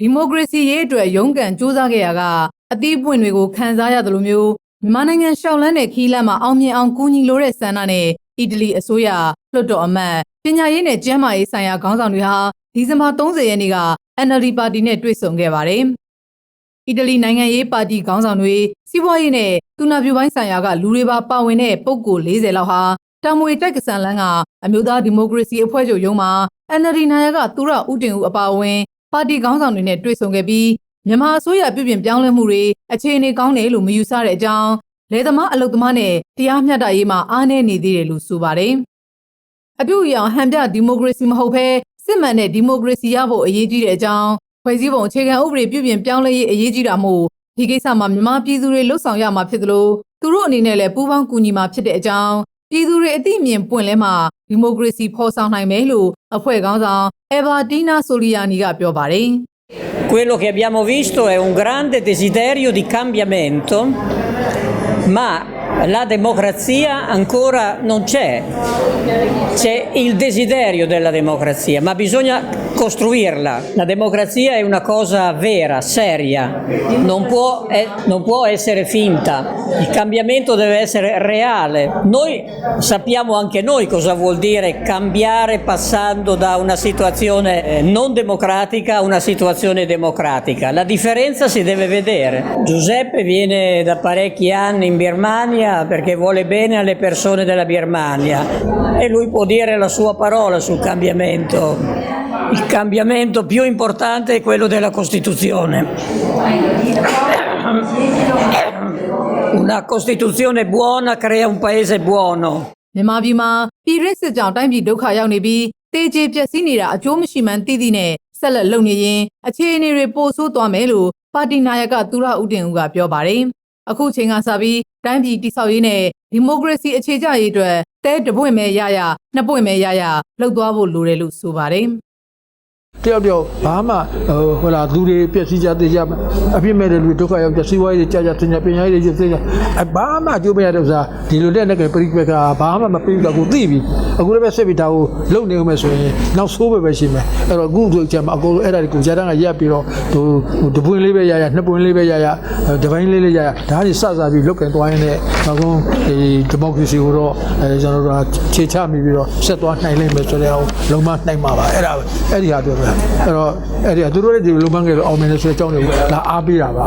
ဒီမိုကရေစီရေးအတွက်ရုန်းကန်စ조사ခဲ့ရကအသီးပွင့်တွေကိုခံစားရတယ်လို့မျိုးမြန်မာနိုင်ငံရှောက်လန်းတဲ့ခီးလမ်းမှာအောင်မြင်အောင်ကူညီလိုတဲ့ဆန္ဒနဲ့အီတလီအစိုးရလွှတ်တော်အမတ်ပညာရေးနဲ့ကျန်းမာရေးဆိုင်ရာခေါင်းဆောင်တွေဟာဒီဇင်ဘာ30ရက်နေ့က NLD ပါတီနဲ့တွေ့ဆုံခဲ့ပါတယ်။အီတလီနိုင်ငံရေးပါတီခေါင်းဆောင်တွေစီးပွားရေးနဲ့တူနာပြူပိုင်းဆိုင်ရာကလူတွေပါပါဝင်တဲ့ပုံကို40လောက်ဟာတာမွေတက်ကဆန်လန်းကအမျိုးသားဒီမိုကရေစီအဖွဲ့ချုပ်ရုံးမှာ NLD နာယကသူရဦးတင်ဦးအပါအဝင် ပါတီခေါင်းဆောင်တွေနဲ့တွေ့ဆုံခဲ့ပြီးမြန်မာအစိုးရပြုပြင်ပြောင်းလဲမှုတွေအခြေအနေကောင်းတယ်လို့မယူဆတဲ့အကြောင်းလယ်သမားအလုပ်သမားနဲ့တရားမျှတရေးမှာအားနည်းနေသေးတယ်လို့ဆိုပါတယ်။အပြုအယောင်ဟန်ပြဒီမိုကရေစီမဟုတ်ဘဲစစ်မှန်တဲ့ဒီမိုကရေစီရဖို့အရေးကြီးတဲ့အကြောင်းဖွဲ့စည်းပုံအခြေခံဥပဒေပြုပြင်ပြောင်းလဲရေးအရေးကြီးတာမို့ဒီကိစ္စမှာမြန်မာပြည်သူတွေလှုပ်ဆောင်ရမှာဖြစ်သလိုသူတို့အနေနဲ့လည်းပူးပေါင်းကူညီမှာဖြစ်တဲ့အကြောင်း ပြည်သူတွေအသိမြင်ပွင့်လဲမှာဒီမိုကရေစီဖော်ဆောင်နိုင်မယ်လို့အဖွဲ့ခေါင်းဆောင်အဗာတီနာဆိုလီယာနီကပြောပါတယ် Quello che abbiamo visto è un grande desiderio di cambiamento, ma la democrazia ancora non c'è. C'è il desiderio della democrazia, ma bisogna costruirla. La democrazia è una cosa vera, seria, non può, è- non può essere finta. Il cambiamento deve essere reale. Noi sappiamo anche noi cosa vuol dire cambiare passando da una situazione eh, non democratica a una situazione democratica. La differenza si deve vedere. Giuseppe viene da parecchi anni in Birmania perché vuole bene alle persone della Birmania e lui può dire la sua parola sul cambiamento. Il cambiamento più importante è quello della Costituzione. Una Costituzione buona crea un paese buono. မြန်မာပြည်မှာပြည်ရစ်စစ်ကြောင်တိုင်းပြည်ဒုက္ခရောက်နေပြီးတေကျေပျက်စီးနေတာအကျိုးမရှိမှန်းသိသိနဲ့ဆက်လက်လုပ်နေရင်အခြေအနေတွေပိုဆိုးသွားမယ်လို့ပါတီနာယကသူရဦးတင်ဦးကပြောပါတယ်။အခုချိန်ကစပြီးတိုင်းပြည်တိဆောက်ရေးနဲ့ဒီမိုကရေစီအခြေကျရေးအတွက်တဲတပွင့်မဲ့ရရနှစ်ပွင့်မဲ့ရရလှုပ်သွားဖို့လိုတယ်လို့ဆိုပါတယ်။ တယောက်တယောက်ဘာမှဟိုဟိုလာသူတွေပြည့်စည်ကြသေးကြအပြစ်မဲ့တဲ့လူဒုက္ခရောက်ကြစီးပွားရေးတွေကြာကြာတင်ကြပညာရေးတွေကျသိကြအဘာမှအကျိုးမရတဲ့ဥစ္စာဒီလိုတဲ့နဲ့ကပရိပက္ခဘာမှမပြီးတော့ကိုသိပြီအခုလည်းပဲဆက်ပြီးဒါကိုလုံနေအောင်မယ်ဆိုရင်နောက်ဆိုးပဲပဲရှိမယ်အဲ့တော့အခုဆိုကြမှာအကုန်လုံးအဲ့ဒါကိုကြာတန်းကရက်ပြီးတော့ဟိုတပွင့်လေးပဲရရနှစ်ပွင့်လေးပဲရရတပိုင်းလေးလေးရရဒါကြီးစစပြီးလုတ်ကန်သွားရင်လည်းနောက်ဆုံးဒီဒီမိုကရေစီကိုတော့အဲကျွန်တော်တို့ကခြေချမိပြီးတော့ဆက်သွားနိုင်လိမ့်မယ်ဆိုတဲ့အောင်လုံးမနိုင်မှာပါအဲ့ဒါပဲအဲ့ဒီဟာပြောပြအဲ့တော့အဲ့ဒီကသူတို့ရဲ့ဒီလိုလုပ်ငန်းတွေအောင်မြင်နေဆိုတဲ့အကြောင်းတွေကိုလာအားပေးတာပါ